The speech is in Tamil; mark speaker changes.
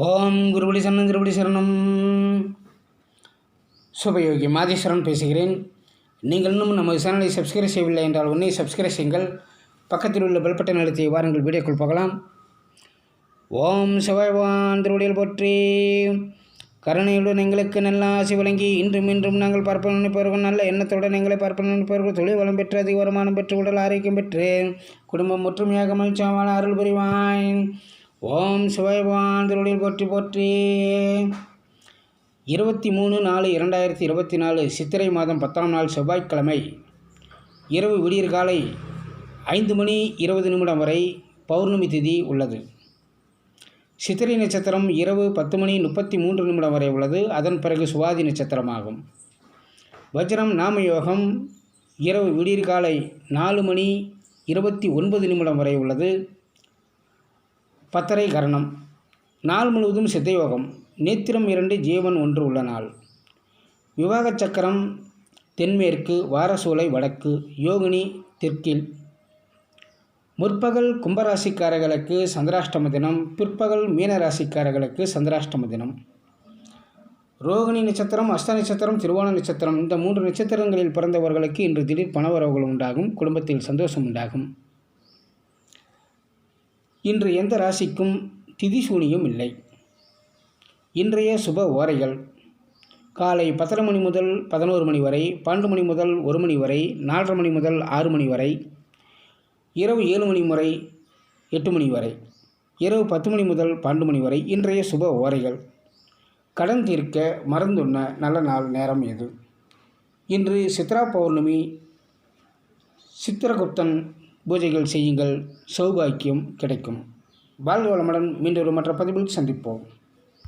Speaker 1: ஓம் குருபடி சரணம் குருபடி சரணம். சுபயோகி மாதேஸ்வரன் பேசுகிறேன். நீங்கள் இன்னும் நமது சேனலை சப்ஸ்கிரைப் செய்யவில்லை என்றால் உன்னை சப்ஸ்கிரைப் செய்யுங்கள். பக்கத்தில் உள்ள பெல் பட்டன் அழுத்தி வாருங்கள் வீடியோக்குள் பார்க்கலாம் ஓம் சிவாய்வான் திருவடியில் போற்றி. கருணையுடன் எங்களுக்கு நல்ல ஆசை வழங்கி இன்றும் இன்றும் நாங்கள் பார்ப்பன நினைப்பவர்கள் நல்ல எண்ணத்துடன் எங்களை பார்ப்பன நினைப்பவர்கள் தொழில் வளம் பெற்று அதிக வருமானம் பெற்று உடல் ஆரோக்கியம் பெற்று குடும்பம் ஒற்றுமையாக மகிழ்ச்சியாக அருள் புரிவாய். ஓம் சிவாய்வான் திருவடியில் போற்றி போற்றி. இருபத்தி மூணு நாலு இரண்டாயிரத்தி இருபத்தி நாலு சித்திரை மாதம் பத்தாம் நாள் செவ்வாய்க்கிழமை இரவு விடியற் காலை ஐந்து மணி இருபது நிமிடம் வரை பௌர்ணமி திதி உள்ளது. சித்திரை நட்சத்திரம் இரவு பத்து மணி முப்பத்தி மூன்று நிமிடம் வரை உள்ளது. அதன் பிறகு சுவாதி நட்சத்திரமாகும். வஜ்ரம் நாம யோகம் இரவு விடியற்காலை நாலு மணி இருபத்தி ஒன்பது நிமிடம் வரை உள்ளது. பத்தரை கரணம். நாள் முழுவதும் சித்தயோகம். நேத்திரம் இரண்டு ஜீவன் ஒன்று உள்ள நாள். விவாக சக்கரம் தென்மேற்கு வாரசூலை வடக்கு யோகினி தெற்கில். முற்பகல் கும்பராசிக்காரர்களுக்கு சந்திராஷ்டம தினம் பிற்பகல் மீனராசிக்காரர்களுக்கு சந்திராஷ்டம தினம். ரோகிணி நட்சத்திரம் அஸ்த நட்சத்திரம் திருவோண நட்சத்திரம் இந்த மூன்று நட்சத்திரங்களில் பிறந்தவர்களுக்கு இன்று திடீர் பணவரவுகள் உண்டாகும் குடும்பத்தில் சந்தோஷம் உண்டாகும். இன்று எந்த ராசிக்கும் திதிசூனியும் இல்லை. இன்றைய சுப ஓரைகள். காலை பத்தரை மணி முதல் பதினோரு மணி வரை பன்னெண்டு மணி முதல் ஒரு மணி வரை நாலரை மணி முதல் ஆறு மணி வரை இரவு ஏழு மணி முறை எட்டு மணி வரை இரவு பத்து மணி முதல் பன்னெண்டு மணி வரை இன்றைய சுப ஓரைகள். கடன் தீர்க்க மறந்துண்ண நல்ல நாள் நேரம் எது? இன்று சித்ரா பௌர்ணமி சித்திரகுப்தன் பூஜைகள் செய்யுங்கள். சௌபாக்கியம் கிடைக்கும். வாழ்க வளமுடன் மீண்டும் ஒரு மற்ற பதிவில் சந்திப்போம்.